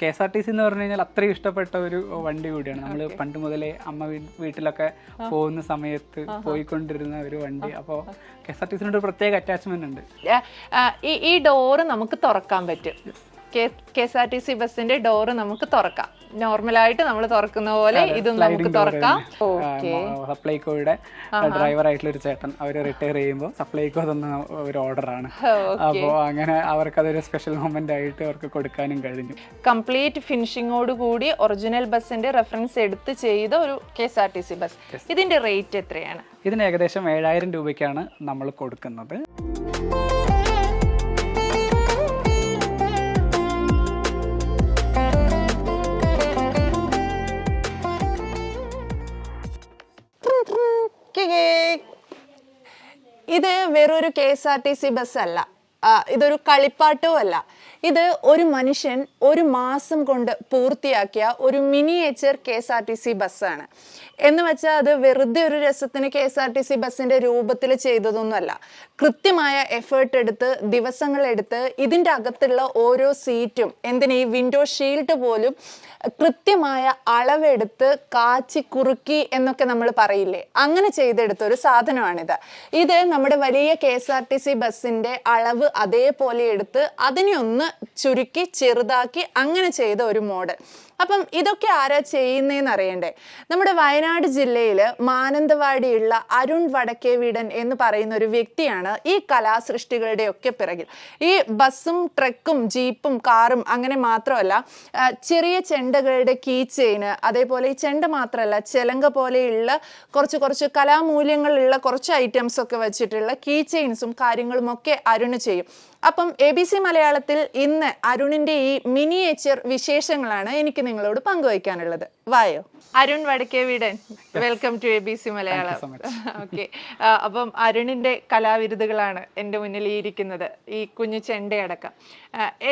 K S R T C എന്ന് പറഞ്ഞു കഴിഞ്ഞാൽ അത്രയും ഇഷ്ടപ്പെട്ട ഒരു വണ്ടി കൂടിയാണ്. നമ്മൾ പണ്ട് മുതലേ അമ്മ വീട്ടിലൊക്കെ പോകുന്ന സമയത്ത് പോയിക്കൊണ്ടിരുന്ന ഒരു വണ്ടി. അപ്പോൾ കെ എസ് ആർ ടി സിനോട് ഒരു പ്രത്യേക അറ്റാച്ച്മെന്റ് ഉണ്ട്. ഈ ഡോറ് നമുക്ക് തുറക്കാൻ പറ്റും. K S R T C ബസ്സിന്റെ ഡോറ് നമുക്ക് തുറക്കാം. നോർമലായിട്ട് നമ്മൾ തുറക്കുന്ന പോലെ ഇതും നമുക്ക് തുറക്കാം. സപ്ലൈകോയുടെ ഡ്രൈവർ ആയിട്ടുള്ള ഒരു ചേട്ടൻ അവർ റിട്ടയർ ചെയ്യുമ്പോൾ സപ്ലൈകോ തന്ന ഒരു ഓർഡറാണ് അപ്പോൾ അങ്ങനെ അവർക്ക് അതൊരു സ്പെഷ്യൽ മൊമെന്റ് ആയിട്ട് അവർക്ക് കൊടുക്കാനും കഴിഞ്ഞു. കംപ്ലീറ്റ് ഫിനിഷിങ്ങോട് കൂടി ഒറിജിനൽ ബസ്സിന്റെ റെഫറൻസ് എടുത്ത് ചെയ്ത ഒരു K S R T C bus. ഇതിന്റെ റേറ്റ് എത്രയാണ്? ഇതിന് ഏകദേശം ഏഴായിരം രൂപയ്ക്കാണ് നമ്മൾ കൊടുക്കുന്നത്. ഇത് വെറൊരു K S R T C bus അല്ല ഇതൊരു കളിപ്പാട്ടവും അല്ല ഇത് ഒരു മനുഷ്യൻ ഒരു മാസം കൊണ്ട് പൂർത്തിയാക്കിയ ഒരു miniature K S R T C ബസ്സാണ്. എന്ന് വെച്ചാൽ അത് വെറുതെ ഒരു രസത്തിന് K S R T C ബസ്സിന്റെ രൂപത്തിൽ ചെയ്തതൊന്നുമല്ല. കൃത്യമായ എഫേർട്ട് എടുത്ത് ദിവസങ്ങളെടുത്ത് ഇതിന്റെ അകത്തുള്ള ഓരോ സീറ്റും എന്തിന് ഈ വിൻഡോ ഷീൽഡ് പോലും കൃത്യമായ അളവെടുത്ത് കാച്ചി കുറുക്കി എന്നൊക്കെ നമ്മൾ പറയില്ലേ? അങ്ങനെ ചെയ്തെടുത്ത ഒരു സാധനമാണിത്. ഇത് നമ്മുടെ വലിയ K S R T C ബസ്സിന്റെ അളവ് അതേപോലെ എടുത്ത് അതിനെ ഒന്ന് ചുരുക്കി ചെറുതാക്കി അങ്ങനെ ചെയ്ത ഒരു മോഡൽ. അപ്പം ഇതൊക്കെ ആരാ ചെയ്യുന്നതെന്ന് അറിയണ്ടേ? നമ്മുടെ വയനാട് ജില്ലയിൽ മാനന്തവാടിയുള്ള അരുൺ വടക്കേ വീടൻ എന്ന് പറയുന്ന ഒരു വ്യക്തിയാണ് ഈ കലാസൃഷ്ടികളുടെ ഒക്കെ പിറകിൽ. ഈ ബസ്സും ട്രക്കും ജീപ്പും കാറും അങ്ങനെ മാത്രമല്ല ചെറിയ ചെണ്ടകളുടെ കീ ചെയിന് അതേപോലെ ഈ ചെണ്ട മാത്രമല്ല ചെലങ്ക പോലെയുള്ള കുറച്ച് കുറച്ച് കലാമൂല്യങ്ങളുള്ള കുറച്ച് ഐറ്റംസ് ഒക്കെ വെച്ചിട്ടുള്ള കീ ചെയിൻസും കാര്യങ്ങളും ഒക്കെ അരുണ് ചെയ്യും. അപ്പം എ ബി സി മലയാളത്തിൽ ഇന്ന് അരുണിന്റെ ഈ മിനിയേച്ചർ വിശേഷങ്ങളാണ് എനിക്ക് നിങ്ങളോട് പങ്കുവയ്ക്കാനുള്ളത്. വായോ. അരുൺ വടക്കേ Veedan welcome to A B C Malayalam. Okay അപ്പം അരുണിന്റെ കലാവിരുദ്ധകളാണ് എന്റെ മുന്നിൽ ഈ ഇരിക്കുന്നത് ഈ കുഞ്ഞു ചെണ്ടയടക്കം.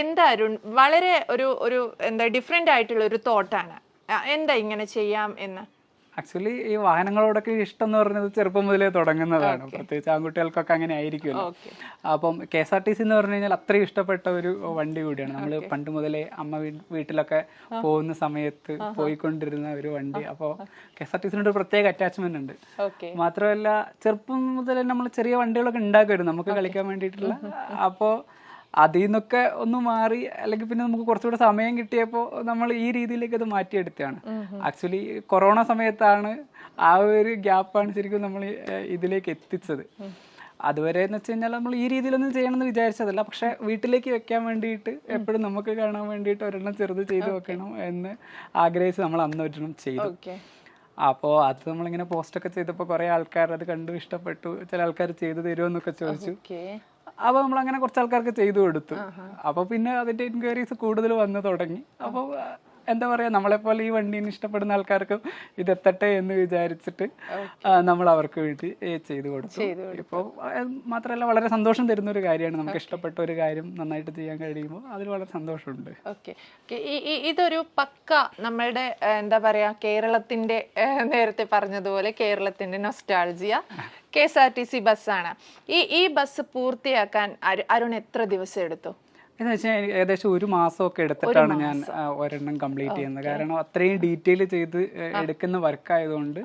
എന്താ അരുൺ വളരെ ഒരു ഒരു എന്താ ഡിഫറെന്റ് ആയിട്ടുള്ള ഒരു തോട്ടാണ് എന്താ ഇങ്ങനെ ചെയ്യാം എന്ന്? ആക്ച്വലി ഈ വാഹനങ്ങളോടൊക്കെ ഇഷ്ടം എന്ന് പറയുന്നത് ചെറുപ്പം മുതലേ തുടങ്ങുന്നതാണ്. പ്രത്യേകിച്ച് ആൺകുട്ടികൾക്കൊക്കെ അങ്ങനെ ആയിരിക്കുമല്ലോ. അപ്പം K S R T C എന്ന് പറഞ്ഞു കഴിഞ്ഞാൽ അത്രയും ഇഷ്ടപ്പെട്ട ഒരു വണ്ടി കൂടിയാണ്. നമ്മൾ പണ്ട് മുതലേ അമ്മ വീട്ടിലൊക്കെ പോകുന്ന സമയത്ത് പോയിക്കൊണ്ടിരുന്ന ഒരു വണ്ടി. അപ്പോൾ കെ എസ് ആർ ടി സിനോട് ഒരു പ്രത്യേക അറ്റാച്ച്മെന്റ് ഉണ്ട്. മാത്രമല്ല ചെറുപ്പം മുതലേ നമ്മൾ ചെറിയ വണ്ടികളൊക്കെ ഉണ്ടാക്കുമായിരുന്നു. നമുക്ക് കളിക്കാൻ വേണ്ടിയിട്ടുള്ള. അപ്പോൾ അതിൽ നിന്നൊക്കെ ഒന്ന് മാറി അല്ലെങ്കിൽ പിന്നെ നമുക്ക് കുറച്ചുകൂടെ സമയം കിട്ടിയപ്പോൾ നമ്മൾ ഈ രീതിയിലേക്ക് അത് മാറ്റിയെടുത്തതാണ്. ആക്ച്വലി കൊറോണ സമയത്താണ് ആ ഒരു ഗ്യാപ്പാണ് ശരിക്കും നമ്മൾ ഇതിലേക്ക് എത്തിച്ചത്. അതുവരെ എന്ന് വെച്ച് കഴിഞ്ഞാൽ നമ്മൾ ഈ രീതിയിലൊന്നും ചെയ്യണമെന്ന് വിചാരിച്ചതല്ല. പക്ഷെ വീട്ടിലേക്ക് വെക്കാൻ വേണ്ടിയിട്ട് എപ്പോഴും നമുക്ക് കാണാൻ വേണ്ടിയിട്ട് ഒരെണ്ണം ചെറുത് ചെയ്ത് വെക്കണം എന്ന് ആഗ്രഹിച്ച് നമ്മൾ അന്ന് ഒരെണ്ണം ചെയ്തു. അപ്പോൾ അത് നമ്മളിങ്ങനെ പോസ്റ്റൊക്കെ ചെയ്തപ്പോൾ കുറേ ആൾക്കാർ അത് കണ്ടു ഇഷ്ടപ്പെട്ടു. ചില ആൾക്കാർ ചെയ്തു തരുമെന്നൊക്കെ ചോദിച്ചു. അപ്പോൾ നമ്മൾ അങ്ങനെ കുറച്ച് ആൾക്കാർക്ക് ചെയ്തു കൊടുത്തു അപ്പോൾ പിന്നെ അതിന്റെ എൻക്വയറീസ് കൂടുതൽ വന്നു തുടങ്ങി. അപ്പോൾ എന്താ പറയാ നമ്മളെപ്പോലെ ഈ വണ്ടീനെ ഇഷ്ടപ്പെടുന്ന ആൾക്കാർക്കും ഇത് എത്തട്ടെ എന്ന് വിചാരിച്ചിട്ട് നമ്മൾ അവർക്ക് വേണ്ടി ചെയ്തു കൊടുത്തു. ഇപ്പോൾ മാത്രമല്ല വളരെ സന്തോഷം തരുന്ന ഒരു കാര്യമാണ്. നമുക്ക് ഇഷ്ടപ്പെട്ട ഒരു കാര്യം നന്നായിട്ട് ചെയ്യാൻ കഴിയുമ്പോൾ അതിൽ വളരെ സന്തോഷമുണ്ട്. ഓക്കെ. ഇതൊരു പക്ക നമ്മളുടെ എന്താ പറയാ കേരളത്തിന്റെ നേരത്തെ പറഞ്ഞതുപോലെ കേരളത്തിന്റെ nostalgia K S R T C ബസ്സാണ്. ഈ ഈ ബസ് പൂർത്തിയാക്കാൻ അരുൺ എത്ര ദിവസം എടുത്തു? എന്ന് വെച്ചാൽ ഏകദേശം ഒരു മാസമൊക്കെ എടുത്തിട്ടാണ് ഞാൻ ഒരെണ്ണം കംപ്ലീറ്റ് ചെയ്യുന്നത്. കാരണം അത്രയും ഡീറ്റെയിൽ ചെയ്ത് എടുക്കുന്ന വർക്ക് ആയതുകൊണ്ട്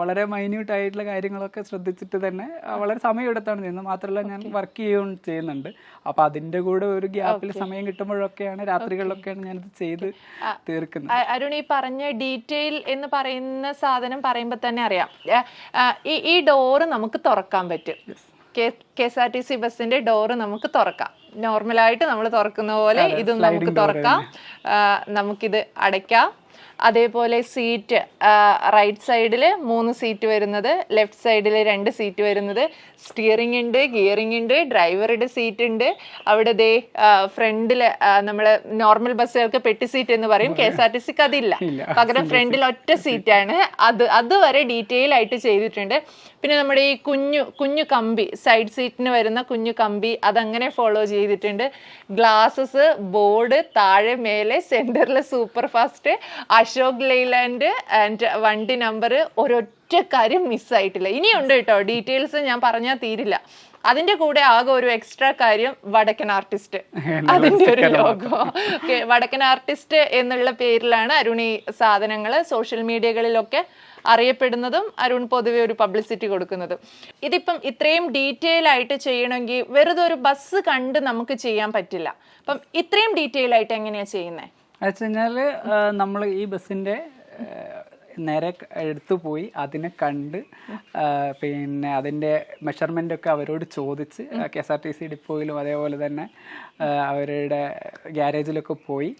വളരെ മൈന്യൂട്ട് ആയിട്ടുള്ള കാര്യങ്ങളൊക്കെ ശ്രദ്ധിച്ചിട്ട് തന്നെ വളരെ സമയം എടുത്താണ് ചെയ്യുന്നത്. മാത്രമല്ല ഞാൻ വർക്ക് ചെയ്യുകയും ചെയ്യുന്നുണ്ട്. അപ്പൊ അതിന്റെ കൂടെ ഒരു ഗ്യാപ്പിൽ സമയം കിട്ടുമ്പോഴൊക്കെയാണ് രാത്രികളിലൊക്കെയാണ് ഞാനിത് ചെയ്ത് തീർക്കുന്നത്. അരുൺ ഈ പറഞ്ഞ ഡീറ്റെയിൽ എന്ന് പറയുന്ന സാധനം പറയുമ്പോൾ തന്നെ അറിയാം. ഈ ഡോറ് നമുക്ക് തുറക്കാൻ പറ്റും. K S R T C ബസ്സിന്റെ ഡോറ് നമുക്ക് തുറക്കാം. നോർമലായിട്ട് നമ്മൾ തുറക്കുന്ന പോലെ ഇതും നമുക്ക് തുറക്കാം. നമുക്കിത് അടയ്ക്കാം. അതേപോലെ സീറ്റ് റൈറ്റ് സൈഡിൽ മൂന്ന് സീറ്റ് വരുന്നത് ലെഫ്റ്റ് സൈഡിൽ രണ്ട് സീറ്റ് വരുന്നത്. സ്റ്റിയറിംഗ് ഉണ്ട് ഗിയറിംഗ് ഉണ്ട് ഡ്രൈവറുടെ സീറ്റ് ഉണ്ട്. അവിടെ ദേ ഫ്രണ്ടിൽ നമ്മൾ നോർമൽ ബസ്സുകൾക്ക് പെട്ടി സീറ്റ് എന്ന് പറയും. കെ എസ് ആർ ടി സിക്ക് അതില്ല. പകരം ഫ്രണ്ടിൽ ഒറ്റ സീറ്റാണ് അത് അതുവരെ ഡീറ്റെയിൽ ആയിട്ട് ചെയ്തിട്ടുണ്ട്. പിന്നെ നമ്മുടെ ഈ കുഞ്ഞു കുഞ്ഞു കമ്പി സൈഡ് സീറ്റിന് വരുന്ന കുഞ്ഞു കമ്പി അതങ്ങനെ ഫോളോ ചെയ്തിട്ടുണ്ട്. ഗ്ലാസസ് ബോർഡ് താഴെ മേലെ സെന്ററിൽ super fast Ashok Leyland and വണ്ടി നമ്പർ ഒരൊറ്റ കാര്യം മിസ്സായിട്ടില്ല ഇനിയുണ്ട് കേട്ടോ. ഡീറ്റെയിൽസ് ഞാൻ പറഞ്ഞാൽ തീരില്ല. അതിന്റെ കൂടെ ആകെ ഒരു എക്സ്ട്രാ കാര്യം വടക്കൻ ആർട്ടിസ്റ്റ് അതിന്റെ ഒരു ലോഗോ ഓക്കെ വടക്കൻ ആർട്ടിസ്റ്റ് എന്നുള്ള പേരിലാണ് അരുൺ ഈ സാധനങ്ങൾ സോഷ്യൽ മീഡിയകളിലൊക്കെ അറിയപ്പെടുന്നതും അരുൺ പൊതുവെ ഒരു പബ്ലിസിറ്റി കൊടുക്കുന്നതും. ഇതിപ്പം ഇത്രയും ഡീറ്റെയിൽ ആയിട്ട് ചെയ്യണമെങ്കിൽ വെറുതെ ഒരു ബസ് കണ്ട് നമുക്ക് ചെയ്യാൻ പറ്റില്ല. അപ്പം ഇത്രയും ഡീറ്റെയിൽ ആയിട്ട് എങ്ങനെയാ ചെയ്യുന്നത് വെച്ച് കഴിഞ്ഞാൽ നമ്മൾ ഈ ബസ്സിന്റെ നേരെ എടുത്തു പോയി. അതിനെ കണ്ട് പിന്നെ അതിന്റെ മെഷർമെന്റ് ഒക്കെ അവരോട് ചോദിച്ച് K S R T C ഡിപ്പോയിലും അതേപോലെ തന്നെ അവരുടെ ഗ്യാരേജിലൊക്കെ പോയി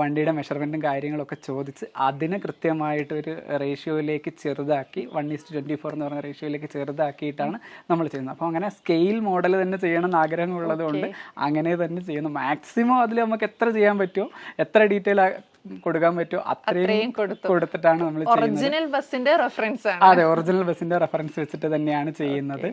വണ്ടിയുടെ മെഷർമെന്റും കാര്യങ്ങളൊക്കെ ചോദിച്ച് അതിനെ കൃത്യമായിട്ടൊരു റേഷ്യോയിലേക്ക് ചെറുതാക്കി വൺ ഈസ്റ്റ് ട്വന്റി ഫോർ എന്ന് പറഞ്ഞ റേഷ്യോയിലേക്ക് ചെറുതാക്കിയിട്ടാണ് നമ്മൾ ചെയ്യുന്നത്. അപ്പോൾ അങ്ങനെ സ്കെയിൽ മോഡൽ തന്നെ ചെയ്യണം ആഗ്രഹമുള്ളതുകൊണ്ട് ആഗ്രഹമുള്ളത് അങ്ങനെ തന്നെ ചെയ്യുന്നു. മാക്സിമം അതിൽ നമുക്ക് എത്ര ചെയ്യാൻ പറ്റുമോ എത്ര ഡീറ്റെയിൽ കൊടുക്കാൻ പറ്റുമോ? അത്രയും കൊടുത്തിട്ടാണ് നമ്മൾ ഒറിജിനൽ ബസ്സിന്റെ റെഫറൻസ് ആണ്. അതെ ഒറിജിനൽ ബസ്സിന്റെ റെഫറൻസ് വെച്ചിട്ട് തന്നെയാണ് ചെയ്യുന്നത്.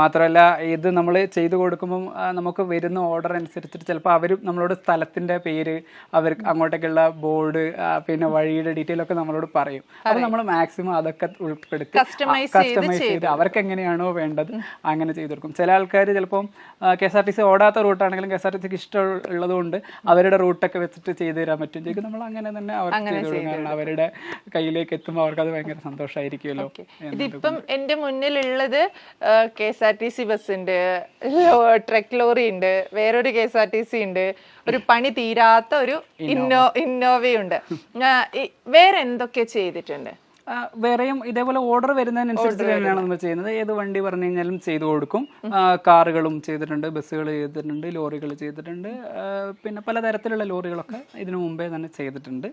മാത്രമല്ല ഇത് നമ്മൾ ചെയ്തു കൊടുക്കുമ്പോൾ നമുക്ക് വരുന്ന ഓർഡർ അനുസരിച്ചിട്ട് ചിലപ്പോൾ അവർ നമ്മളോട് സ്ഥലത്തിന്റെ പേര് അവർ അങ്ങോട്ടേക്കുള്ള ബോർഡ് പിന്നെ വഴിയുടെ ഡീറ്റെയിൽ ഒക്കെ നമ്മളോട് പറയും. അപ്പോൾ നമ്മൾ മാക്സിമം അതൊക്കെ ഉൾപ്പെടുത്തി കസ്റ്റമൈസ് ചെയ്ത് അവർക്ക് എങ്ങനെയാണോ വേണ്ടത് അങ്ങനെ ചെയ്തു കൊടുക്കും. ചില ആൾക്കാർ ചിലപ്പം K S R T C ഓടാത്ത റൂട്ടാണെങ്കിലും കെ എസ് ആർ ടി സിക്ക് ഇഷ്ടമുള്ളത് കൊണ്ട് അവരുടെ റൂട്ടൊക്കെ വെച്ചിട്ട് ചെയ്തു തരാൻ പറ്റും. നമ്മൾ അങ്ങനെ തന്നെ അവർക്ക് അവരുടെ കയ്യിലേക്ക് എത്തുമ്പോൾ അവർക്ക് അത് ഭയങ്കര സന്തോഷമായിരിക്കുമല്ലോ ഇതിപ്പം എന്റെ മുന്നിലുള്ളത് K S R T C bus ഉണ്ട് ട്രക്ക് ലോറി ഉണ്ട് വേറൊരു K S R T C ഉണ്ട് ഒരു പണി തീരാത്ത ഒരു ഇന്നോ ഇന്നോവയുണ്ട്. വേറെ എന്തൊക്കെ ചെയ്തിട്ടുണ്ട്. വേറെയും ഇതേപോലെ ഓർഡർ വരുന്നതിനനുസരിച്ച് തന്നെയാണ് നമ്മൾ ചെയ്യുന്നത്. ഏത് വണ്ടി പറഞ്ഞു കഴിഞ്ഞാലും ചെയ്തു കൊടുക്കും. കാറുകളും ചെയ്തിട്ടുണ്ട് ബസ്സുകൾ ചെയ്തിട്ടുണ്ട് ലോറികൾ ചെയ്തിട്ടുണ്ട്. പിന്നെ പലതരത്തിലുള്ള ലോറികളൊക്കെ ഇതിനു മുമ്പേ തന്നെ ചെയ്തിട്ടുണ്ട്.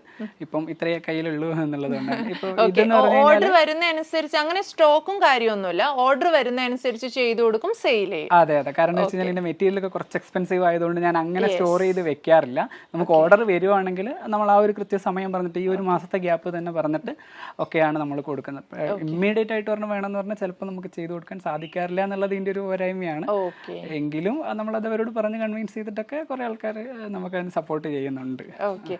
ഇപ്പം ഇത്രയേ കയ്യിലുള്ളൂ എന്നുള്ളതാണ് ഓർഡർ വരുന്നതനുസരിച്ച് അങ്ങനെ സ്റ്റോക്കും കാര്യമൊന്നുമില്ല. ഓർഡർ വരുന്നതനുസരിച്ച് ചെയ്തു കൊടുക്കും സെയിൽ ചെയ്യും. അതെ അതെ. കാരണം വെച്ച് കഴിഞ്ഞാൽ ഇതിന്റെ മെറ്റീരിയൽ ഒക്കെ കുറച്ച് എക്സ്പെൻസീവ് ആയതുകൊണ്ട് ഞാൻ അങ്ങനെ സ്റ്റോർ ചെയ്ത് വെക്കാറില്ല. നമുക്ക് ഓർഡർ വരുവാണെങ്കിൽ നമ്മൾ ആ ഒരു കൃത്യ സമയം പറഞ്ഞിട്ട് ഈ ഒരു മാസത്തെ ഗ്യാപ്പ് തന്നെ പറഞ്ഞിട്ട് ഒക്കെയാണ് നമ്മൾ കൊടുക്കുന്നത്. ഇമ്മീഡിയറ്റ് ആയിട്ട് പറഞ്ഞാൽ വേണമെന്ന് പറഞ്ഞാൽ ചിലപ്പോൾ നമുക്ക് ചെയ്തു കൊടുക്കാൻ സാധിക്കാറില്ല എന്നുള്ളത് ഇതിന്റെ ഒരു പോരായ്മയാണ് എങ്കിലും എങ്കിലും നമ്മളത് അവരോട് പറഞ്ഞ് കൺവിൻസ് ചെയ്തിട്ടൊക്കെ കുറെ ആൾക്കാർ നമുക്ക് അതിന് സപ്പോർട്ട് ചെയ്യുന്നുണ്ട്. ഓക്കെ.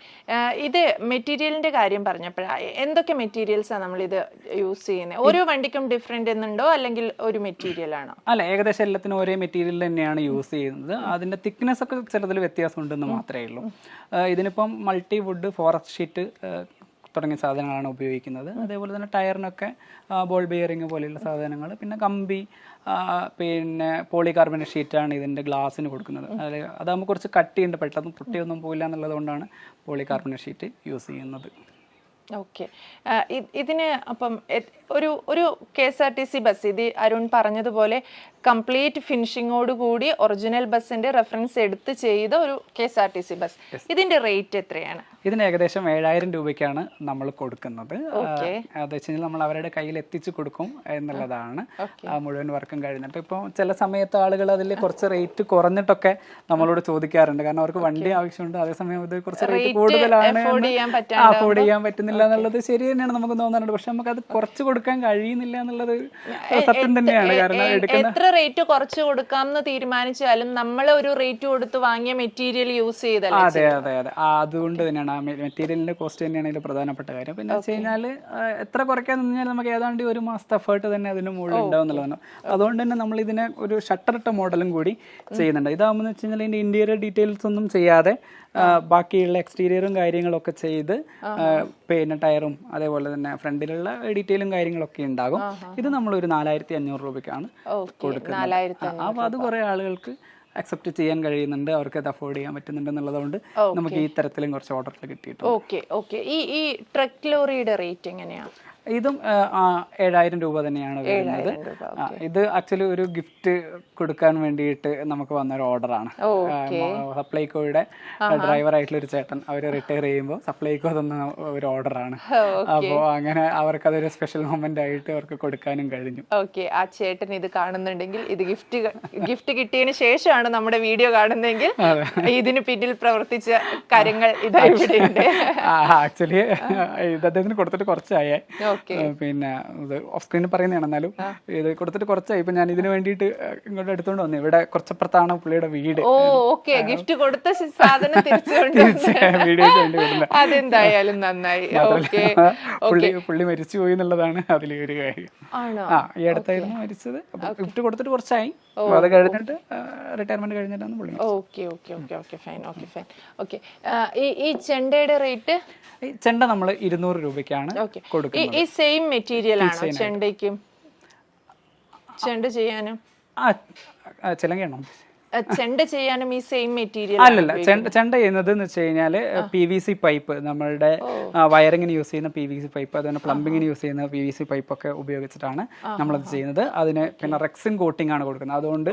ഇത് മെറ്റീരിയലിന്റെ കാര്യം പറഞ്ഞപ്പോഴാണ് എന്തൊക്കെ മെറ്റീരിയൽസ് ആണ് നമ്മൾ ഇത് യൂസ് ചെയ്യുന്നത്? ഓരോ വണ്ടിക്കും ഡിഫറെന്റ് എന്നുണ്ടോ അല്ലെങ്കിൽ ഒരു മെറ്റീരിയൽ ആണോ? അല്ല ഏകദേശം എല്ലാത്തിനും ഒരേ മെറ്റീരിയൽ തന്നെയാണ് യൂസ് ചെയ്യുന്നത്. അതിന്റെ തിക്നെസ് ഒക്കെ ചിലതിൽ വ്യത്യാസം ഉണ്ടെന്ന് മാത്രമേ ഉള്ളൂ. ഇതിനിപ്പം മൾട്ടി വുഡ് ഫോറസ്റ്റ് ഷീറ്റ് തുടങ്ങിയ സാധനങ്ങളാണ് ഉപയോഗിക്കുന്നത്. അതേപോലെ തന്നെ ടയറിനൊക്കെ ബോൾ ബിയറിങ് പോലെയുള്ള സാധനങ്ങൾ. പിന്നെ കമ്പി പിന്നെ പോളികാർബണേറ്റ് ഷീറ്റാണ് ഇതിന്റെ ഗ്ലാസ്സിന് കൊടുക്കുന്നത്. അതായത് അതാകുമ്പോൾ കുറച്ച് കട്ടിയുണ്ട്. പെട്ടെന്ന് പൊട്ടിയൊന്നും പോയില്ല എന്നുള്ളത് കൊണ്ടാണ് പോളികാർബണേറ്റ് ഷീറ്റ് യൂസ് ചെയ്യുന്നത്. ഓക്കെ ഇതിന് അപ്പം ഒരു ഒരു K S R T C bus ഇത് അരുൺ പറഞ്ഞതുപോലെ കംപ്ലീറ്റ് ഫിനിഷിങ്ങോട് കൂടി ഒറിജിനൽ ബസ്സിന്റെ റെഫറൻസ് എടുത്ത് ചെയ്ത ഒരു K S R T C bus. ഇതിന്റെ റേറ്റ് എത്രയാണ്? ഇതിന് ഏകദേശം ഏഴായിരം രൂപയ്ക്കാണ് നമ്മൾ കൊടുക്കുന്നത്. അത് വെച്ച് നമ്മൾ അവരുടെ കയ്യിൽ എത്തിച്ചു കൊടുക്കും എന്നുള്ളതാണ്. മുഴുവൻ വർക്കും കഴിഞ്ഞിട്ട്. ഇപ്പോൾ ചില സമയത്ത് ആളുകൾ അതിൽ കുറച്ച് റേറ്റ് കുറഞ്ഞിട്ടൊക്കെ നമ്മളോട് ചോദിക്കാറുണ്ട്. കാരണം അവർക്ക് വണ്ടി ആവശ്യമുണ്ട്. അതേസമയം ഇത് കുറച്ച് റേറ്റ് കൂടുതലാണ് അഫോർഡ് ചെയ്യാൻ പറ്റുന്നില്ല എന്നുള്ളത് ശരി തന്നെയാണ് നമുക്ക് തോന്നാറുണ്ട്. പക്ഷെ നമുക്ക് അത് കുറച്ച് കൊടുക്കാൻ കഴിയുന്നില്ല എന്നുള്ളത് സത്യം തന്നെയാണ്. കാരണം എടുക്കുന്ന എത്ര റേറ്റ് കുറച്ച് കൊടുക്കാം എന്ന് തീരുമാനിച്ചാലും നമ്മൾ ഒരു റേറ്റ് കൊടുത്ത് വാങ്ങിയ മെറ്റീരിയൽ യൂസ് ചെയ്തല്ലേ അതെ അതെ അതെ. അതുകൊണ്ട് തന്നെയാണ് ആ മെറ്റീരിയലിന്റെ കോസ്റ്റ് തന്നെയാണ് ഇതിൽ പ്രധാനപ്പെട്ട കാര്യം. പിന്നെ വെച്ച് കഴിഞ്ഞാൽ എത്ര കുറയ്ക്കാൻ കഴിഞ്ഞാൽ നമുക്ക് ഏതാണ്ട് ഒരു മാസത്തെ എഫേർട്ട് തന്നെ അതിന് മുകളിൽ ഉണ്ടാവും എന്നുള്ളതാണ്. അതുകൊണ്ട് തന്നെ നമ്മൾ ഇതിനെ ഒരു ഷട്ടറിട്ട മോഡലും കൂടി ചെയ്യുന്നുണ്ട്. ഇതാകുമ്പോൾ വെച്ച് കഴിഞ്ഞാൽ ഇതിന്റെ ഇന്റീരിയർ ഡീറ്റെയിൽസ് ഒന്നും ചെയ്യാതെ ബാക്കിയുള്ള എക്സ്റ്റീരിയറും കാര്യങ്ങളൊക്കെ ചെയ്ത് പിന്നെ ടയറും അതേപോലെ തന്നെ ഫ്രണ്ടിലുള്ള ഡീറ്റെയിലും കാര്യങ്ങളൊക്കെ ഉണ്ടാകും. ഇത് നമ്മൾ ഒരു നാലായിരത്തി അഞ്ഞൂറ് രൂപയ്ക്കാണ് കൊടുക്കുന്നത്. അപ്പോൾ അത് കുറെ ആളുകൾക്ക് അക്സെപ്റ്റ് ചെയ്യാൻ കഴിയുന്നുണ്ട് അവർക്ക് അത് അഫോർഡ് ചെയ്യാൻ പറ്റുന്നുണ്ട് എന്നുള്ളതുകൊണ്ട് നമുക്ക് ഈ തരത്തിലും കുറച്ച് ഓർഡറിൽ കിട്ടിയിട്ടുണ്ട്. ഓക്കെ ഓക്കെ ഈ ഈ ട്രക്ക് ലോറിയുടെ റേറ്റ് എങ്ങനെയാ? ഇതും ഏഴായിരം രൂപ തന്നെയാണ് വരുന്നത്. ഇത് ആക്ച്വലി ഒരു ഗിഫ്റ്റ് കൊടുക്കാൻ വേണ്ടിയിട്ട് നമുക്ക് വന്ന ഒരു ഓർഡറാണ് സപ്ലൈകോയുടെ ഡ്രൈവർ ആയിട്ടുള്ള ഒരു ചേട്ടൻ അവർ റിട്ടയർ ചെയ്യുമ്പോൾ സപ്ലൈകോ തന്ന ഒരു ഓർഡറാണ്. അപ്പോൾ അങ്ങനെ അവർക്ക് അതൊരു സ്പെഷ്യൽ മൊമെന്റ് ആയിട്ട് അവർക്ക് കൊടുക്കാനും കഴിഞ്ഞു. ഓക്കെ ആ ചേട്ടൻ ഇത് കാണുന്നുണ്ടെങ്കിൽ ഇത് ഗിഫ്റ്റ് ഗിഫ്റ്റ് കിട്ടിയതിന് ശേഷമാണ് നമ്മുടെ വീഡിയോ കാണുന്നതെങ്കിൽ ഇതിന് പിന്നിൽ പ്രവർത്തിച്ച കാര്യങ്ങൾ ഇതായിട്ട് ആക്ച്വലി ഇത് അദ്ദേഹത്തിന് കൊടുത്തിട്ട് കുറച്ചായേ. പിന്നെ ഇത് ഓഫ് സ്ക്രീനിൽ പറയുന്നതാണ്. എന്നാലും ഇത് കൊടുത്തിട്ട് കുറച്ചായി. ഇപ്പൊ ഞാൻ ഇതിന് വേണ്ടിയിട്ട് ഇങ്ങോട്ട് എടുത്തോണ്ട് വന്നു. ഇവിടെ കുറച്ചപ്പുറത്താണ് പുള്ളിയുടെ വീട്. ഓ ഓക്കെ ഗിഫ്റ്റ് കൊടുത്ത സാധനം തിരിച്ചു അതെന്തായാലും നന്നായി. പുള്ളി പുള്ളി മരിച്ചു പോയി എന്നുള്ളതാണ് അതിലെ ഒരു കാര്യം. ആ ഈ അടുത്തായിരുന്നു മരിച്ചത്. ഗിഫ്റ്റ് കൊടുത്തിട്ട് കുറച്ചായി. അത് കഴിഞ്ഞിട്ട് റിട്ടയർമെന്റ് കഴിഞ്ഞിട്ടാണ് പുള്ളി okay okay okay okay fine okay fine okay ഈ ചെണ്ടയുടെ റേറ്റ് ചെണ്ട നമ്മൾ ഇരുന്നൂറ് രൂപയ്ക്കാണ് ഈ കൊടുക്കുന്നത്. ഈ സെയിം മെറ്റീരിയൽ ആണോ ചെണ്ടയ്ക്കും? ചെണ്ട ചെയ്യാനും? ആ ചിലങ്കയാണോ ചെണ്ട ചെയ്യാനും ഈ സെയിം മെറ്റീരിയൽ അല്ലല്ല ചെണ്ട ചെണ്ട ചെയ്യുന്നത് എന്ന് വെച്ച് കഴിഞ്ഞാൽ പി വി സി പൈപ്പ് നമ്മളുടെ വയറിങ്ങിന് യൂസ് ചെയ്യുന്ന പി വി സി പൈപ്പ് അതുപോലെ പ്ലംബിങ്ങിന് യൂസ് ചെയ്യുന്ന പി വി സി പൈപ്പ് ഒക്കെ ഉപയോഗിച്ചിട്ടാണ് നമ്മളത് ചെയ്യുന്നത്. അതിന് പിന്നെ റെക്സിൻ കോട്ടിംഗ് ആണ് കൊടുക്കുന്നത്. അതുകൊണ്ട്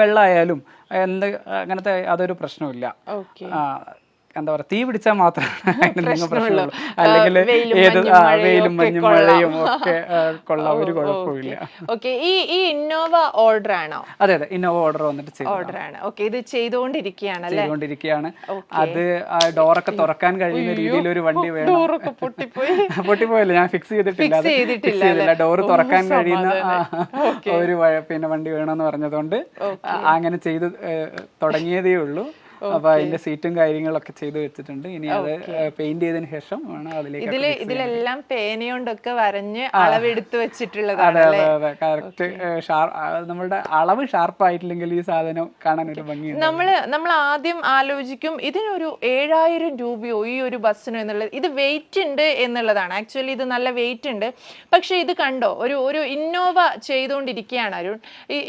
വെള്ളമായാലും എന്ത് അങ്ങനത്തെ അതൊരു പ്രശ്നമില്ല എന്താ പറയാ തീ പിടിച്ചാൽ മാത്രമാണ് പ്രശ്നമുള്ളൂ. അല്ലെങ്കിൽ ഏത് വെയിലും മഞ്ഞും. മഴയും ഒക്കെ കൊള്ളാം. ഒരു കുഴപ്പമില്ല ഓക്കെ. ഈ ഈ ഇന്നോവ ഓർഡർ ആണോ? അതെ അതെ ഇന്നോവ ഓർഡർ വന്നിട്ട് ഓർഡർ ആണ്. ഓക്കെ ഇത് ചെയ്തുകൊണ്ടിരിക്കുകയാണ് ചെയ്തുകൊണ്ടിരിക്കുകയാണ്. അത് ആ ഡോറൊക്കെ തുറക്കാൻ കഴിയുന്ന രീതിയിൽ ഒരു വണ്ടി വേണം. ഡോറൊക്കെ പൊട്ടിപ്പോയി. പൊട്ടിപ്പോയില്ല. ഞാൻ ഫിക്സ് ചെയ്തിട്ടില്ല. ഫിക്സ് ചെയ്തില്ല. ഡോറ് തുറക്കാൻ കഴിയുന്ന ഒരു പിന്നെ വണ്ടി വേണമെന്ന് പറഞ്ഞതുകൊണ്ട് അങ്ങനെ ചെയ്ത് തുടങ്ങിയതേ ഉള്ളൂ. അപ്പൊ അതിന്റെ സീറ്റും കാര്യങ്ങളൊക്കെ ചെയ്ത് വെച്ചിട്ടുണ്ട്. ഇനി അത് പെയിന്റ് ചെയ്തതിനു ശേഷം വേണം അതിലേക്ക് ഇതിൽ ഇതിലെല്ലാം പേനയോണ്ടൊക്കെ വരഞ്ഞ് അളവെടുത്ത് വെച്ചിട്ടുള്ളതാണ് അതെ അതെ അതെ. കറക്റ്റ് നമ്മളുടെ അളവ് ഷാർപ്പ് ആയിട്ടില്ലെങ്കിൽ ഈ സാധനം കാണാൻ ഒരു ഭംഗിയുണ്ട്. നമ്മൾ നമ്മൾ ആദ്യം ആലോചിക്കും ഇതിനൊരു ഏഴായിരം രൂപയോ ഈ ഒരു ബസ്സിനോ എന്നുള്ളത് ഇത് വെയിറ്റ് ഉണ്ട് എന്നുള്ളതാണ്. ആക്ച്വലി ഇത് നല്ല വെയിറ്റ് ഉണ്ട്. പക്ഷെ ഇത് കണ്ടോ ഒരു ഒരു ഇന്നോവ ചെയ്തുകൊണ്ടിരിക്കുകയാണ് അരുൺ.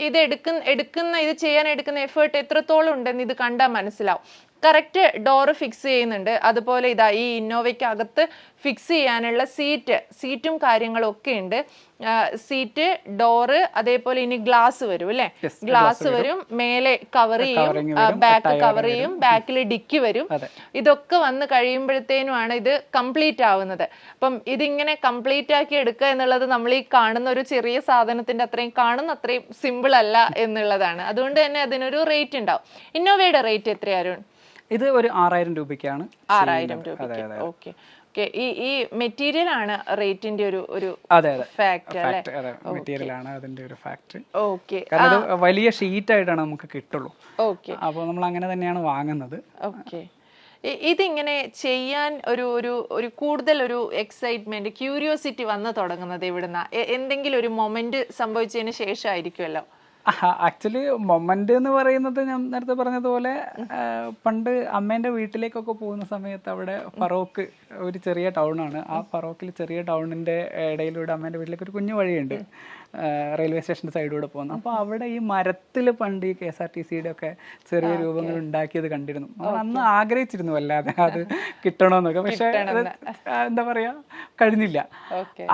ഇത് എടുക്കുന്ന എടുക്കുന്ന ഇത് ചെയ്യാൻ എടുക്കുന്ന എഫേർട്ട് എത്രത്തോളം ഉണ്ടെന്ന് ഇത് കണ്ടാൽ മനസ്സിലാവും. കറക്റ്റ് ഡോറ് ഫിക്സ് ചെയ്യുന്നുണ്ട്. അതുപോലെ ഇതാ ഈ ഇന്നോവയ്ക്ക് അകത്ത് ഫിക്സ് ചെയ്യാനുള്ള സീറ്റ് സീറ്റും കാര്യങ്ങളും ഒക്കെ ഉണ്ട്. സീറ്റ് ഡോറ് അതേപോലെ ഇനി ഗ്ലാസ് വരും അല്ലെ? ഗ്ലാസ് വരും. മേലെ കവർ ചെയ്യും ബാക്ക് കവർ ചെയ്യും ബാക്കിൽ ഡിക്കി വരും. ഇതൊക്കെ വന്ന് കഴിയുമ്പോഴത്തേനുമാണ് ഇത് കംപ്ലീറ്റ് ആവുന്നത്. അപ്പം ഇതിങ്ങനെ കംപ്ലീറ്റ് ആക്കി എടുക്കുക എന്നുള്ളത് നമ്മൾ ഈ കാണുന്ന ഒരു ചെറിയ സാധനത്തിന്റെ അത്രയും കാണുന്ന അത്രയും സിമ്പിൾ അല്ല എന്നുള്ളതാണ്. അതുകൊണ്ട് തന്നെ അതിനൊരു റേറ്റ് ഉണ്ടാവും. ഇന്നോവയുടെ റേറ്റ് എത്രയാ അരുൺ? ഇത് ഒരു ആറായിരം രൂപയ്ക്കാണ് ആറായിരം രൂപ ഓക്കെ ഈ ഈ മെറ്റീരിയൽ ആണ് റേറ്റിന്റെ ഒരു ഒരു അതെ അതെ. മെറ്റീരിയൽ ആണ് അതിന്റെ ഒരു ഫാക്ട് ഓക്കെ. കാരണം ഇത് വലിയ ഷീറ്റ് ആയിട്ടാണ് നമുക്ക് കിട്ടുള്ളൂ. അപ്പോൾ നമ്മൾ അങ്ങനെ തന്നെയാണ് വാങ്ങുന്നത്. ഓക്കെ. ഇതിങ്ങനെ ചെയ്യാൻ ഒരു ഒരു ഒരു കൂടുതൽ ഒരു എക്സൈറ്റ്മെന്റ് ക്യൂരിയോസിറ്റി വന്ന് തുടങ്ങുന്നത് ഇവിടുന്ന് എന്തെങ്കിലും ഒരു മൊമെന്റ് സംഭവിച്ചതിന് ശേഷമായിരിക്കുമല്ലോ. ആക്ച്വലി മൊമെന്റ് എന്ന് പറയുന്നത് ഞാൻ നേരത്തെ പറഞ്ഞതുപോലെ പണ്ട് അമ്മേന്റെ വീട്ടിലേക്കൊക്കെ പോകുന്ന സമയത്ത് അവിടെ ഫറോക്ക് ഒരു ചെറിയ ടൗൺ ആണ്. ആ ഫറോക്കിൽ ചെറിയ ടൗണിന്റെ ഇടയിലൂടെ അമ്മേന്റെ വീട്ടിലേക്ക് ഒരു കുഞ്ഞു വഴിയുണ്ട്. റെയിൽവേ സ്റ്റേഷന്റെ സൈഡിലൂടെ പോകുന്നത്. അപ്പോൾ അവിടെ ഈ മരത്തിൽ പണ്ട് ഈ കെ എസ് ആർ ടി സിയുടെ ഒക്കെ ചെറിയ രൂപങ്ങൾ ഉണ്ടാക്കിയത് കണ്ടിരുന്നു. അന്ന് ആഗ്രഹിച്ചിരുന്നു അല്ലാതെ അത് കിട്ടണമെന്നൊക്കെ പക്ഷെ എന്താ പറയാ കഴിഞ്ഞില്ല.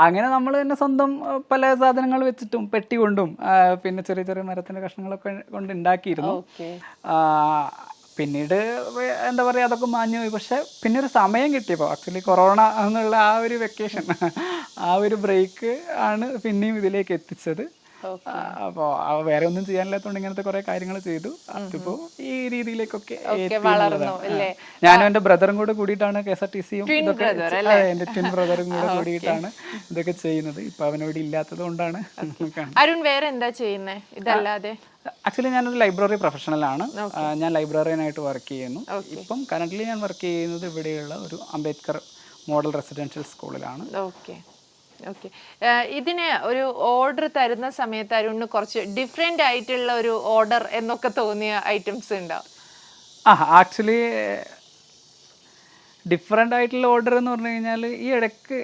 അങ്ങനെ നമ്മൾ തന്നെ സ്വന്തം പല സാധനങ്ങൾ വെച്ചിട്ടും പെട്ടി കൊണ്ടും പിന്നെ ചെറിയ ചെറിയ മരത്തിന്റെ കഷ്ണങ്ങളൊക്കെ കൊണ്ട് ഉണ്ടാക്കിയിരുന്നു പിന്നീട് എന്താ പറയുക അതൊക്കെ മാഞ്ഞു പോയി. പക്ഷെ പിന്നെ ഒരു സമയം കിട്ടിയപ്പോൾ ആക്ച്വലി കൊറോണ എന്നുള്ള ആ ഒരു വെക്കേഷൻ ആ ഒരു ബ്രേക്ക് ആണ് പിന്നെയും ഇതിലേക്ക് എത്തിച്ചത്. അപ്പോൾ വേറെ ഒന്നും ചെയ്യാനില്ലാത്തതുകൊണ്ട് ഇങ്ങനത്തെ കുറെ കാര്യങ്ങൾ ചെയ്തു. അതിപ്പോ ഈ രീതിയിലേക്കൊക്കെ? ഞാനും എന്റെ ബ്രദറും കൂടെ കൂടിയിട്ടാണ് കെ എസ് ആർ ടി സിയും ഇതൊക്കെ എന്റെ ട്വിൻ ബ്രദറും കൂടെ കൂടിയിട്ടാണ് ഇതൊക്കെ ചെയ്യുന്നത്. ഇപ്പൊ അവനോട് ഇല്ലാത്തത് കൊണ്ടാണ് അരുൺ വേറെ എന്താ ചെയ്യുന്നേ? ഇതല്ലാതെ? ആക്ച്വലി ഞാനൊരു ലൈബ്രറി പ്രൊഫഷണലാണ് ആണ്. ഞാൻ ലൈബ്രറിയനായിട്ട് വർക്ക് ചെയ്യുന്നു. ഇപ്പം കറന്റ്ലി ഞാൻ വർക്ക് ചെയ്യുന്നത് ഇവിടെയുള്ള ഒരു അംബേദ്കർ മോഡൽ റെസിഡൻഷ്യൽ സ്കൂളിലാണ്. ഓക്കെ ഓക്കെ ഇതിന് ഒരു ഓർഡർ തരുന്ന സമയത്ത് അരുണിന് കുറച്ച് ഡിഫറെന്റ് ആയിട്ടുള്ള ഒരു ഓർഡർ എന്നൊക്കെ തോന്നിയ ഐറ്റംസ് ഉണ്ടോ? ആ ആക്ച്വലി ഡിഫറെന്റ് ആയിട്ടുള്ള ഓർഡർ എന്ന് പറഞ്ഞു കഴിഞ്ഞാൽ ഈ ഇടയ്ക്ക്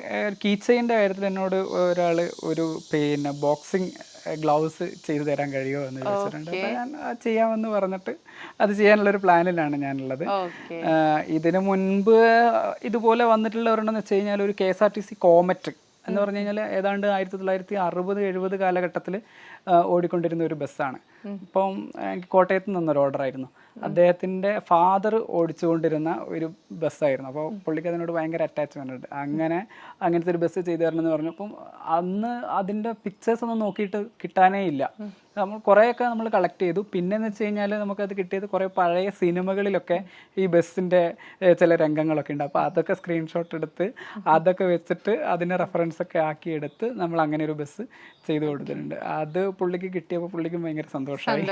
കീച്ചയിന്റെ കാര്യത്തിൽ എന്നോട് ഒരാൾ ഒരു പിന്നെ ബോക്സിങ് ഗ്ലൗസ് ചെയ്തു തരാൻ കഴിയുമോ എന്ന് ചോദിച്ചിട്ടുണ്ട്. അപ്പോൾ ഞാൻ ചെയ്യാമെന്ന് പറഞ്ഞിട്ട് അത് ചെയ്യാനുള്ളൊരു പ്ലാനിലാണ് ഞാനുള്ളത്. ഇതിനു മുൻപ് ഇതുപോലെ വന്നിട്ടുള്ള ഒരെണ്ണം വെച്ച് കഴിഞ്ഞാൽ ഒരു K S R T C comet എന്ന് പറഞ്ഞു കഴിഞ്ഞാൽ ഏതാണ്ട് ആയിരത്തി തൊള്ളായിരത്തി അറുപത് എഴുപത് കാലഘട്ടത്തിൽ ഓടിക്കൊണ്ടിരുന്ന ഒരു ബസ്സാണ്. ഇപ്പം എനിക്ക് കോട്ടയത്ത് നിന്നൊരു ഓർഡർ ആയിരുന്നു അദ്ദേഹത്തിന്റെ ഫാദർ ഓടിച്ചുകൊണ്ടിരുന്ന ഒരു ബസ്സായിരുന്നു. അപ്പോൾ പുള്ളിക്ക് അതിനോട് ഭയങ്കര അറ്റാച്ച്മെന്റ് ഉണ്ട്. അങ്ങനെ അങ്ങനത്തെ ഒരു ബസ് ചെയ്തു തരണമെന്ന് എന്ന് പറഞ്ഞു. അപ്പം അന്ന് അതിന്റെ പിക്ചേഴ്സ് ഒന്നും നോക്കിയിട്ട് കിട്ടാനേ ഇല്ല. നമ്മൾ കുറേയൊക്കെ നമ്മൾ കളക്ട് ചെയ്തു. പിന്നെ എന്ന് വെച്ച് കഴിഞ്ഞാൽ നമുക്കത് കിട്ടിയത് കുറേ പഴയ സിനിമകളിലൊക്കെ ഈ ബസ്സിന്റെ ചില രംഗങ്ങളൊക്കെ ഉണ്ട്. അപ്പോൾ അതൊക്കെ സ്ക്രീൻഷോട്ട് എടുത്ത് അതൊക്കെ വെച്ചിട്ട് അതിനെ റെഫറൻസ് ഒക്കെ ആക്കി എടുത്ത് നമ്മൾ അങ്ങനെ ഒരു ബസ് ചെയ്തു കൊടുത്തിട്ടുണ്ട്. അത് പുള്ളിക്ക് കിട്ടിയപ്പോൾ പുള്ളിക്കും ഭയങ്കര സന്തോഷമായി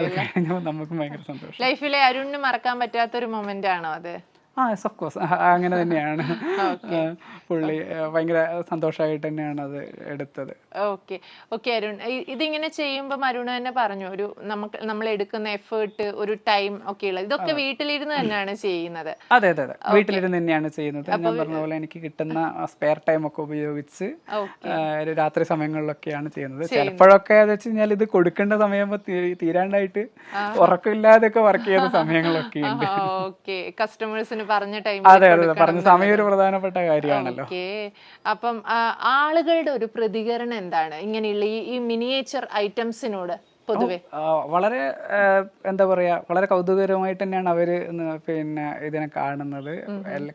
അത് കഴിഞ്ഞപ്പോൾ നമുക്കും ഭയങ്കര സന്തോഷം. ലൈഫിലെ അരുണിന് മറക്കാൻ പറ്റാത്തൊരു മൊമെന്റ് ആണോ അത്? ആ ഓഫ് കോഴ്സ് അങ്ങനെ തന്നെയാണ്. പുള്ളി ഭയങ്കര സന്തോഷമായിട്ട് തന്നെയാണ് അത് എടുത്തത്. Okay okay Arun. ഇതിങ്ങനെ ചെയ്യുമ്പോൾ അരുൺ തന്നെ പറഞ്ഞു ഒരു നമുക്ക് നമ്മൾ എടുക്കുന്ന എഫേർട്ട് ഒരു ടൈം ഒക്കെ ഉള്ളത്. ഇതൊക്കെ വീട്ടിലിരുന്ന് തന്നെയാണ് ചെയ്യുന്നത്. അതെ അതെ അതെ. വീട്ടിലിരുന്ന് തന്നെയാണ് ചെയ്യുന്നത്. ഞാൻ പറഞ്ഞ പോലെ എനിക്ക് കിട്ടുന്ന സ്പെയർ ടൈം ഒക്കെ ഉപയോഗിച്ച് ഒരു രാത്രി സമയങ്ങളിലൊക്കെയാണ് ചെയ്യുന്നത്. ചിലപ്പോഴൊക്കെ വെച്ച് കഴിഞ്ഞാൽ ഇത് കൊടുക്കേണ്ട സമയം തീരാണ്ടായിട്ട് ഉറക്കമില്ലാതെയൊക്കെ വർക്ക് ചെയ്യുന്ന സമയങ്ങളൊക്കെ ഉണ്ട് ഓക്കെ കസ്റ്റമേഴ്സിന് പറഞ്ഞ ടൈം അതെ അതെ പറഞ്ഞ സമയം ഒരു പ്രധാനപ്പെട്ട കാര്യമാണല്ലോ. അപ്പം ആളുകളുടെ ഒരു പ്രതികരണം എന്താണ്? ഇങ്ങനെയുള്ള ഈ മിനിയേച്ചർ ഐറ്റംസിനോട് പൊതുവെ. വളരെ എന്താ പറയാ വളരെ കൗതുകകരമായിട്ട് തന്നെയാണ് അവർ പിന്നെ ഇതിനെ കാണുന്നത്.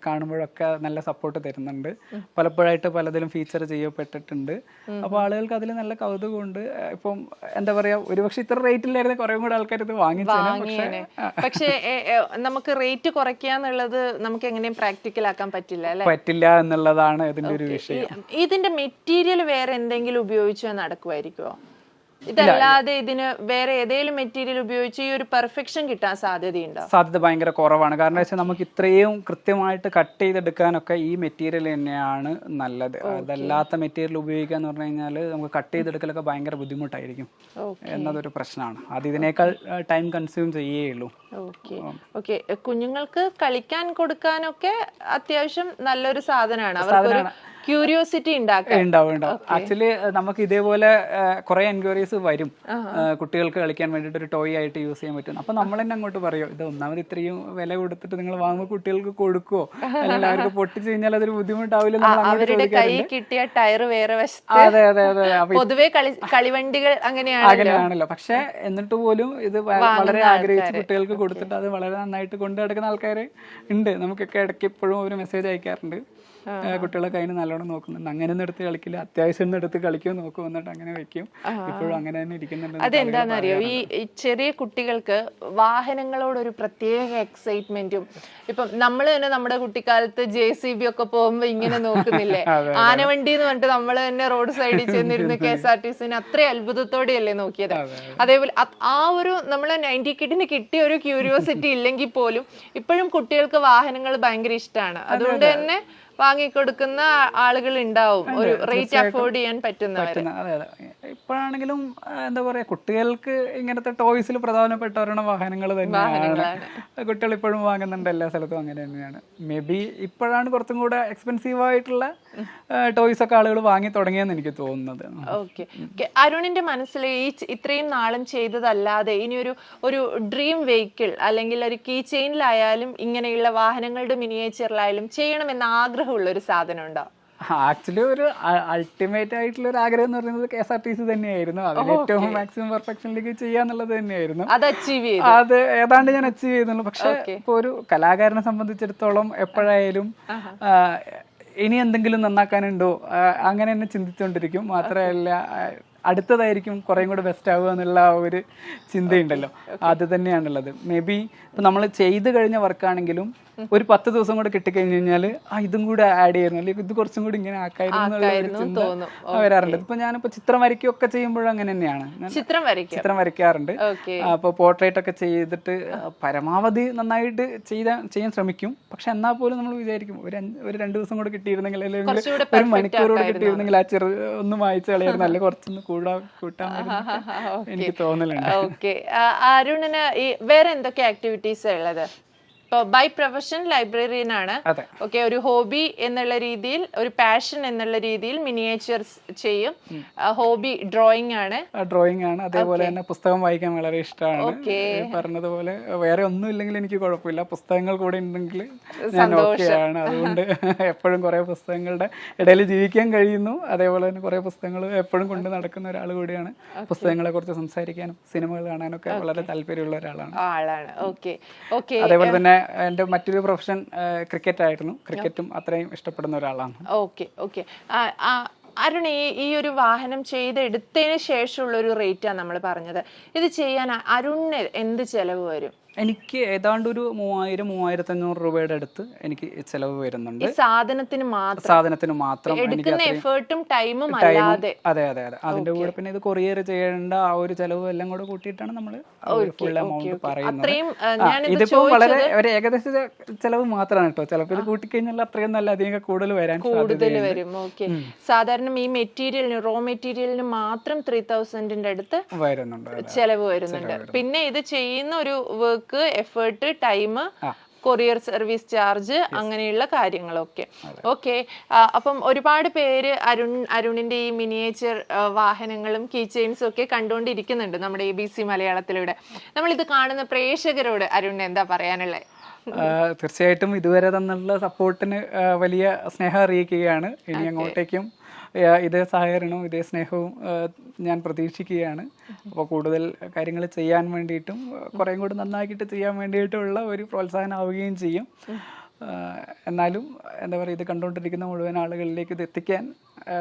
കാണുമ്പോഴൊക്കെ നല്ല സപ്പോർട്ട് തരുന്നുണ്ട്. പലപ്പോഴായിട്ട് പലതിലും ഫീച്ചർ ചെയ്യപ്പെട്ടിട്ടുണ്ട്. അപ്പോൾ ആളുകൾക്ക് അതിൽ നല്ല കൗതുകമുണ്ട്. ഇപ്പം എന്താ പറയാ ഒരുപക്ഷെ ഇത്ര റേറ്റിലായിരുന്നു കുറെ കൂടെ ആൾക്കാർ ഇത് വാങ്ങിച്ചേനെ പക്ഷേ നമുക്ക് റേറ്റ് കുറയ്ക്കാന്നുള്ളത് നമുക്ക് എങ്ങനെയും പ്രാക്ടിക്കൽ ആക്കാൻ പറ്റില്ല അല്ലെ? പറ്റില്ല എന്നുള്ളതാണ് ഇതിന്റെ ഒരു വിഷയം. ഇതിന്റെ മെറ്റീരിയൽ വേറെ എന്തെങ്കിലും ഉപയോഗിച്ചോ നടക്കുമായിരിക്കുമോ ഇതല്ലാതെ ഇതിന് വേറെ ഏതെങ്കിലും മെറ്റീരിയൽ ഉപയോഗിച്ച് ഈ ഒരു പെർഫെക്ഷൻ കിട്ടാൻ സാധ്യതയുണ്ടോ? സാധ്യത ഭയങ്കര കുറവാണ്. കാരണം വെച്ചാൽ നമുക്ക് ഇത്രയും കൃത്യമായിട്ട് കട്ട് ചെയ്തെടുക്കാനൊക്കെ ഈ മെറ്റീരിയൽ തന്നെയാണ് നല്ലത്. അതല്ലാത്ത മെറ്റീരിയൽ ഉപയോഗിക്കുക എന്ന് പറഞ്ഞു കഴിഞ്ഞാൽ നമുക്ക് കട്ട് ചെയ്തെടുക്കലൊക്കെ ഭയങ്കര ബുദ്ധിമുട്ടായിരിക്കും എന്നതൊരു പ്രശ്നമാണ്. അത് ഇതിനേക്കാൾ ടൈം കൺസ്യൂം ചെയ്യുകയുള്ളൂ ഓക്കെ. കുഞ്ഞുങ്ങൾക്ക് കളിക്കാൻ കൊടുക്കാനൊക്കെ അത്യാവശ്യം നല്ലൊരു സാധനമാണ്. ക്യൂരിയോസിറ്റി ഉണ്ടാവും ഉണ്ടാവും. ആക്ച്വലി നമുക്ക് ഇതേപോലെ കുറെ എൻക്വയറീസ് വരും. കുട്ടികൾക്ക് കളിക്കാൻ വേണ്ടിയിട്ട് ഒരു ടോയ് ആയിട്ട് യൂസ് ചെയ്യാൻ പറ്റും. അപ്പൊ നമ്മൾ തന്നെ അങ്ങോട്ട് പറയും ഇത് ഒന്നാമത് ഇത്രയും വില കൊടുത്തിട്ട് നിങ്ങൾ വാങ്ങുമ്പോൾ കുട്ടികൾക്ക് കൊടുക്കുവോ? അല്ലെങ്കിൽ അവർക്ക് പൊട്ടിച്ചു കഴിഞ്ഞാൽ അതൊരു ബുദ്ധിമുട്ടാവില്ല അവരുടെ കൈ കിട്ടിയ ടയർ വേറെ അതെ അതെ അതെ പൊതുവേ പൊതുവെ കളി കളിവണ്ടികൾ അങ്ങനെയാണ് അങ്ങനെയാണല്ലോ. പക്ഷെ എന്നിട്ട് പോലും ഇത് വളരെ ആഗ്രഹിച്ച് കുട്ടികൾക്ക് കൊടുത്തിട്ട് അത് വളരെ നന്നായിട്ട് കൊണ്ടു നടക്കുന്ന ആൾക്കാർ ഉണ്ട്. നമുക്കൊക്കെ ഇടയ്ക്ക് എപ്പോഴും ഒരു മെസ്സേജ് അയക്കാറുണ്ട്. കുട്ടികളൊക്കെ അതിന് നല്ലോണം നോക്കുന്നുണ്ട്. അങ്ങനെ ഒന്നും എടുത്ത് കളിക്കില്ല. അത്യാവശ്യം ഒന്നും എടുത്ത് കളിക്കും നോക്കും എന്നിട്ട് അങ്ങനെ വെക്കും. ഇപ്പോഴും അങ്ങനെ തന്നെ ഇരിക്കുന്നുണ്ട് അതെന്താന്ന് അതെന്താണെന്നറിയോ ഈ ചെറിയ കുട്ടികൾക്ക് വാഹനങ്ങളോട് ഒരു പ്രത്യേക എക്സൈറ്റ്മെന്റും ഇപ്പം നമ്മൾ തന്നെ നമ്മുടെ കുട്ടിക്കാലത്ത് ജെ സി ബി ഒക്കെ പോകുമ്പോ ഇങ്ങനെ നോക്കുന്നില്ലേ? ആനവണ്ടി എന്ന് പറഞ്ഞിട്ട് നമ്മൾ തന്നെ റോഡ് സൈഡിൽ ചെന്നിരുന്ന് കെ എസ് ആർ ടി സിന് അത്രയും അത്ഭുതത്തോടെയല്ലേ നോക്കിയത്? അതേപോലെ ആ ഒരു നമ്മളെ നയന്റി കിഡിന് കിട്ടിയ ഒരു ക്യൂരിയോസിറ്റി ഇല്ലെങ്കിൽ പോലും ഇപ്പോഴും കുട്ടികൾക്ക് വാഹനങ്ങൾ ഭയങ്കര ഇഷ്ടമാണ്. അതുകൊണ്ട് തന്നെ വാങ്ങിക്കൊടുക്കുന്ന ആളുകൾ ഉണ്ടാവും ഒരു റേറ്റ് അഫോർഡ് ചെയ്യാൻ പറ്റുന്നവർ പറ്റുന്ന അതെ അതെ. ഇപ്പോഴാണെങ്കിലും എന്താ പറയാ കുട്ടികൾക്ക് ഇങ്ങനത്തെ ടോയ്സിൽ പ്രധാനപ്പെട്ട ഒരെണ്ണം വാഹനങ്ങൾ തന്നെയാണ്. കുട്ടികൾ ഇപ്പോഴും വാങ്ങുന്നുണ്ട് എല്ലാ സ്ഥലത്തും അങ്ങനെ തന്നെയാണ്. മേ ബി ഇപ്പോഴാണ് കുറച്ചും കൂടെ എക്സ്പെൻസീവ് ആയിട്ടുള്ള ടോയ്സ് ഒക്കെ ആളുകൾ വാങ്ങി തുടങ്ങിയെന്ന് എനിക്ക് തോന്നുന്നത്. ഓക്കെ അരുണിന്റെ മനസ്സിൽ ഈ ഇത്രയും നാളും ചെയ്തതല്ലാതെ ഇനി ഒരു ഒരു ഡ്രീം വെഹിക്കിൾ അല്ലെങ്കിൽ ഒരു കീ ചെയിനിലായാലും ഇങ്ങനെയുള്ള വാഹനങ്ങളുടെ മിനിയേച്ചറിലായാലും ചെയ്യണമെന്ന് ആഗ്രഹമുള്ള ഒരു സാധനം ഉണ്ടോ ആക്ച്വലി ഒരു അൾട്ടിമേറ്റ് ആയിട്ടുള്ള ഒരു ആഗ്രഹം എന്ന് പറയുന്നത് K S R T C തന്നെയായിരുന്നു. അതിന് ഏറ്റവും മാക്സിമം പെർഫെക്ഷനിലേക്ക് ചെയ്യാന്നുള്ളത് തന്നെയായിരുന്നു. അത് അച്ചീവ് അത് ഏതാണ്ട് ഞാൻ അച്ചീവ് ചെയ്യുന്നുള്ളു പക്ഷെ ഇപ്പൊ ഒരു കലാകാരനെ സംബന്ധിച്ചിടത്തോളം എപ്പോഴായാലും ഇനി എന്തെങ്കിലും നന്നാക്കാനുണ്ടോ? അങ്ങനെ തന്നെ ചിന്തിച്ചുകൊണ്ടിരിക്കും മാത്രമല്ല അടുത്തതായിരിക്കും കുറേം കൂടെ ബെസ്റ്റ് ആവുക എന്നുള്ള ആ ഒരു ചിന്തയുണ്ടല്ലോ. അത് തന്നെയാണുള്ളത്. മേ ബി ഇപ്പൊ നമ്മൾ ചെയ്തു കഴിഞ്ഞ വർക്കാണെങ്കിലും ഒരു പത്ത് ദിവസം കൂടെ കിട്ടിക്കഴിഞ്ഞു കഴിഞ്ഞാൽ ആ ഇതും കൂടെ ആഡ് ചെയ്യുന്നു. അല്ലെങ്കിൽ ഇത് കുറച്ചും കൂടി ഇങ്ങനെ ആക്കായിരുന്നു. വരാറുണ്ട് ഇപ്പൊ ഞാനിപ്പോ ചിത്രം വരയ്ക്കുകയൊക്കെ ചെയ്യുമ്പോഴും അങ്ങനെ തന്നെയാണ്. ചിത്രം വരയ്ക്കും ചിത്രം വരയ്ക്കാറുണ്ട്. അപ്പൊ പോർട്രേറ്റ് ഒക്കെ ചെയ്തിട്ട് പരമാവധി നന്നായിട്ട് ചെയ്താൻ ചെയ്യാൻ ശ്രമിക്കും. പക്ഷെ എന്നാൽ പോലും നമ്മൾ വിചാരിക്കും ഒരു ഒരു രണ്ട് ദിവസം കൂടെ കിട്ടിയിരുന്നെങ്കിൽ അല്ലെങ്കിൽ ഒരു മണിക്കൂർ കൂടെ കിട്ടിയിരുന്നെങ്കിൽ ആ ചെറു ഒന്ന് വായിച്ച് കളയായിരുന്നു. അല്ലെങ്കിൽ കുറച്ചൊന്ന് കൂടാ കൂട്ടാൻ എനിക്ക് തോന്നലുണ്ട്. ഓക്കെ അരുണിന് ഈ വേറെ എന്തൊക്കെ ആക്ടിവിറ്റീസ് ഉള്ളത്? ഇപ്പോൾ ബൈ പ്രൊഫഷൻ ലൈബ്രറിയൻ ആണ്. ഓക്കെ ഒരു ഹോബി എന്നുള്ള രീതിയിൽ ഒരു പാഷൻ എന്നുള്ള രീതിയിൽ മിനിയേച്ചേഴ്സ് ചെയ്യും. ഹോബി ഡ്രോയിങ് ആണ്. ഡ്രോയിങ് ആണ്. അതേപോലെ തന്നെ പുസ്തകം വായിക്കാൻ വളരെ ഇഷ്ടമാണ്. പറഞ്ഞതുപോലെ വേറെ ഒന്നും ഇല്ലെങ്കിൽ എനിക്ക് കുഴപ്പമില്ല. പുസ്തകങ്ങൾ കൂടെ ഉണ്ടെങ്കിൽ ഞാൻ ഓക്കെയാണ് അതുകൊണ്ട് എപ്പോഴും കുറെ പുസ്തകങ്ങളുടെ ഇടയിൽ ജീവിക്കാൻ കഴിയുന്നു. അതേപോലെ തന്നെ കുറെ പുസ്തകങ്ങൾ എപ്പോഴും കൊണ്ട് നടക്കുന്ന ഒരാൾ കൂടിയാണ്. പുസ്തകങ്ങളെ കുറിച്ച് സംസാരിക്കാനും സിനിമകൾ കാണാനൊക്കെ വളരെ താല്പര്യമുള്ള ഒരാളാണ്. ആളാണ്. ഓക്കെ ഓക്കെ അതേപോലെ തന്നെ എന്റെ മറ്റൊരു പ്രൊഫഷൻ ക്രിക്കറ്റ് ആയിരുന്നു. ക്രിക്കറ്റും അത്രയും ഇഷ്ടപ്പെടുന്ന ഒരാളാണ്. Okay okay. അരുൺ ഈ ഈ ഒരു വാഹനം ചെയ്തെടുത്തതിന് ശേഷമുള്ള ഒരു റേറ്റാണ് നമ്മൾ പറഞ്ഞത്. ഇത് ചെയ്യാൻ അരുണിന് എന്ത് ചെലവ് വരും? എനിക്ക് ഏതാണ്ട് ഒരു മൂവായിരം മൂവായിരത്തി അഞ്ഞൂറ് രൂപയുടെ അടുത്ത് എനിക്ക് ചെലവ് വരുന്നുണ്ട്. സാധനത്തിന് മാത്രം? സാധനത്തിന് മാത്രം എഫേർട്ടും ടൈമും അല്ലാതെ? അതെ അതെ അതെ. അതിന്റെ കൂടെ പിന്നെ ഇത് കൊറിയർ ചെയ്യേണ്ട ആ ഒരു ചെലവ് എല്ലാം കൂടെ കൂട്ടിയിട്ടാണ് നമ്മൾ ഫുൾ എമൗണ്ട് പറയുന്നത്. ഇതിപ്പോ വളരെ ഒരു ഏകദേശ ചെലവ് മാത്രമാണ് കേട്ടോ. ചിലപ്പോൾ ഇത് കൂട്ടിക്കഴിഞ്ഞാൽ അത്രയും നല്ല അധികം കൂടുതൽ വരാൻ കൂടുതൽ വരും ഓക്കെ സാധാരണ ഈ മെറ്റീരിയലിന് റോ മെറ്റീരിയലിന് മാത്രം ത്രീ തൗസൻഡിന്റെ അടുത്ത് വരുന്നുണ്ട്. ചെലവ് വരുന്നുണ്ട്. പിന്നെ ഇത് ചെയ്യുന്ന ഒരു work effort time courier service charge അങ്ങനെയുള്ള കാര്യങ്ങളൊക്കെ. ഓക്കെ അപ്പം ഒരുപാട് പേര് അരുൺ അരുണിന്റെ ഈ മിനിയേച്ചർ വാഹനങ്ങളും കീ ചെയിൻസും ഒക്കെ കണ്ടുകൊണ്ടിരിക്കുന്നുണ്ട് നമ്മുടെ എ ബി സി മലയാളത്തിലൂടെ. നമ്മളിത് ഇത് കാണുന്ന പ്രേക്ഷകരോട് അരുണിന് എന്താ പറയാനുള്ളത് തീർച്ചയായിട്ടും ഇതുവരെ തന്നുള്ള സപ്പോർട്ടിന് വലിയ സ്നേഹം അറിയിക്കുകയാണ്. ഇനി അങ്ങോട്ടേക്കും ഇതേ സഹകരണവും ഇതേ സ്നേഹവും ഞാൻ പ്രതീക്ഷിക്കുകയാണ്. അപ്പോൾ കൂടുതൽ കാര്യങ്ങൾ ചെയ്യാൻ വേണ്ടിയിട്ടും കുറേം കൂടി നന്നാക്കിയിട്ട് ചെയ്യാൻ വേണ്ടിയിട്ടുള്ള ഒരു പ്രോത്സാഹനം ആവുകയും ചെയ്യും. എന്നാലും എന്താ പറയുക ഇത് കണ്ടുകൊണ്ടിരിക്കുന്ന മുഴുവൻ ആളുകളിലേക്ക് ഇത് എത്തിക്കാൻ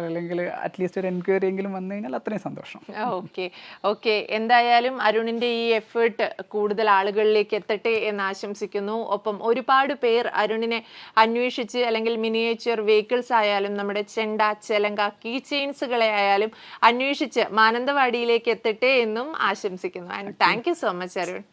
അല്ലെങ്കിൽ അറ്റ്ലീസ്റ്റ് ഒരു എൻക്വയറി എങ്കിലും വന്നു കഴിഞ്ഞാൽ അത്രയും സന്തോഷം. ഓക്കെ ഓക്കെ എന്തായാലും അരുണിന്റെ ഈ എഫേർട്ട് കൂടുതൽ ആളുകളിലേക്ക് എത്തട്ടെ എന്ന് ആശംസിക്കുന്നു. ഒപ്പം ഒരുപാട് പേർ അരുണിനെ അന്വേഷിച്ച് അല്ലെങ്കിൽ മിനിയേച്ചർ വെഹിക്കിൾസ് ആയാലും നമ്മുടെ ചെണ്ട ചെലങ്ക കീ ചെയിൻസുകളെ ആയാലും അന്വേഷിച്ച് മാനന്തവാടിയിലേക്ക് എത്തട്ടെ എന്നും ആശംസിക്കുന്നു. And thank you so much Arun.